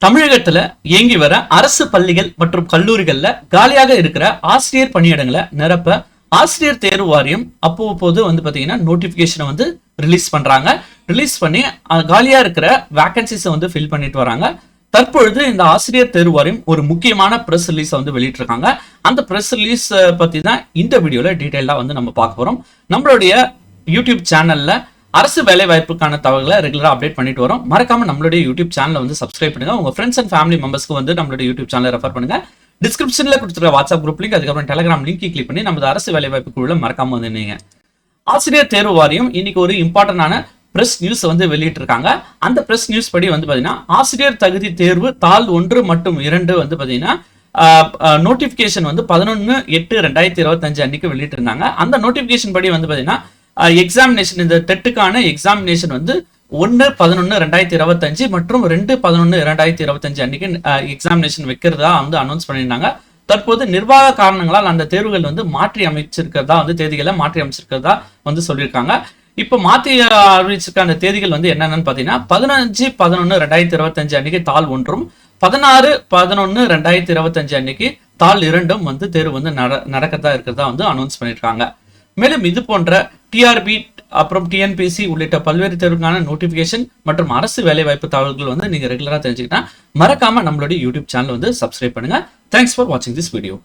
தமிழகத்துல இயங்கி வர அரசு பள்ளிகள் மற்றும் கல்லூரிகள்ல காலியாக இருக்கிற ஆசிரியர் பணியிடங்களை நிரப்ப ஆசிரியர் தேர்வு வாரியம் அப்போது வந்து பாத்தீங்கன்னா நோட்டிபிகேஷனை வந்து ரிலீஸ் பண்றாங்க. ரிலீஸ் பண்ணி காலியாக காலியா இருக்கிற வேகன்சிஸை வந்து ஃபில் பண்ணிட்டு வராங்க. தற்பொழுது இந்த ஆசிரியர் தேர்வு வாரியம் ஒரு முக்கியமான ப்ரெஸ் ரிலீஸை வந்து வெளியிட்டிருக்காங்க. அந்த ப்ரெஸ் ரிலீஸ் பற்றி தான் இந்த வீடியோவில் டீட்டெயிலாக வந்து நம்ம பார்க்க போகிறோம் நம்மளுடைய யூடியூப் சேனலில் அரசு வேலை வாய்ப்புக்கான தகவல்களை ரெகுலராக அப்டேட் பண்ணிட்டு வரோம். மறக்காம நம்மளுடைய யூடியூப் சேனலை வந்து சப்ஸ்கிரைப் பண்ணுங்க. உங்க ஃப்ரெண்ட்ஸ் அண்ட் ஃபேமிலி மெம்பர்ஸ்க்கு வந்து நம்மளுடைய யூடியூப் சேனலை ரெஃபர் பண்ணுங்க. டிஸ்கிரிப்ஷன்ல கொடுத்துருக்க வாட்ஸ்அப் குரூப் லிங்க் அதுக்கப்புறம் டெலிகிராம் லிங்க் கிளிக் பண்ணி நமது அரசு வேலை வாய்ப்பு குழுல மறக்காம வந்து நீங்க ஆசிரியர் தேர்வு வாரியம் இன்னைக்கு ஒரு இம்பார்ட்டன்டான பிரஸ் நியூஸ் வந்து வெளியிட்டிருக்காங்க. அந்த பிரஸ் நியூஸ் படி வந்து பாத்தீங்கன்னா ஆசிரியர் தகுதி தேர்வு தாள் ஒன்று மற்றும் இரண்டு வந்து பாத்தீங்கன்னா நோட்டிபிகேஷன் வந்து பதினொன்று எட்டு ரெண்டாயிரத்தி இருபத்தஞ்சு அன்னைக்கு வெளியிட்டிருந்தாங்க. அந்த நோட்டிபிகேஷன் படி வந்து பாத்தீங்கன்னா எக்ஸாமினேஷன் இந்த டெட்டுக்கான எக்ஸாமினேஷன் வந்து ஒன்று பதினொன்று ரெண்டாயிரத்தி இருபத்தஞ்சு மற்றும் ரெண்டு பதினொன்று ரெண்டாயிரத்தி இருபத்தஞ்சு அன்னைக்கு எக்ஸாமினேஷன் வைக்கிறதா வந்து அனௌன்ஸ் பண்ணியிருந்தாங்க. தற்போது நிர்வாக காரணங்களால் அந்த தேர்வுகள் வந்து மாற்றி அமைச்சிருக்கிறதா வந்து தேதிகளை மாற்றி அமைச்சிருக்கிறதா வந்து சொல்லியிருக்காங்க. இப்போ மாற்றி அறிவிச்சிருக்க அந்த தேதிகள் வந்து என்னென்னு பார்த்தீங்கன்னா பதினஞ்சு பதினொன்று ரெண்டாயிரத்தி இருபத்தஞ்சு அன்னைக்கு தாள் ஒன்றும் பதினாறு பதினொன்று ரெண்டாயிரத்தி இருபத்தஞ்சு அன்னைக்கு தாள் இரண்டும் வந்து தேர்வு வந்து நட நடக்கதா இருக்கிறதா வந்து அனௌன்ஸ் பண்ணியிருக்காங்க. மேலும் இது போன்ற டிஆர்பி அப்புறம் டிஎன்பிசி உள்ளிட்ட பல்வேறு தேர்வுக்கான நோட்டிபிகேஷன் மற்றும் அரசு வேலைவாய்ப்பு தகவல்கள் வந்து நீங்க ரெகுலரா தெரிஞ்சுக்கிட்டா மறக்காம நம்மளுடைய யூடியூப் சேனல் வந்து சப்ஸ்கிரைப் பண்ணுங்க. தேங்க்ஸ் ஃபார் வாட்சிங் திஸ் வீடியோ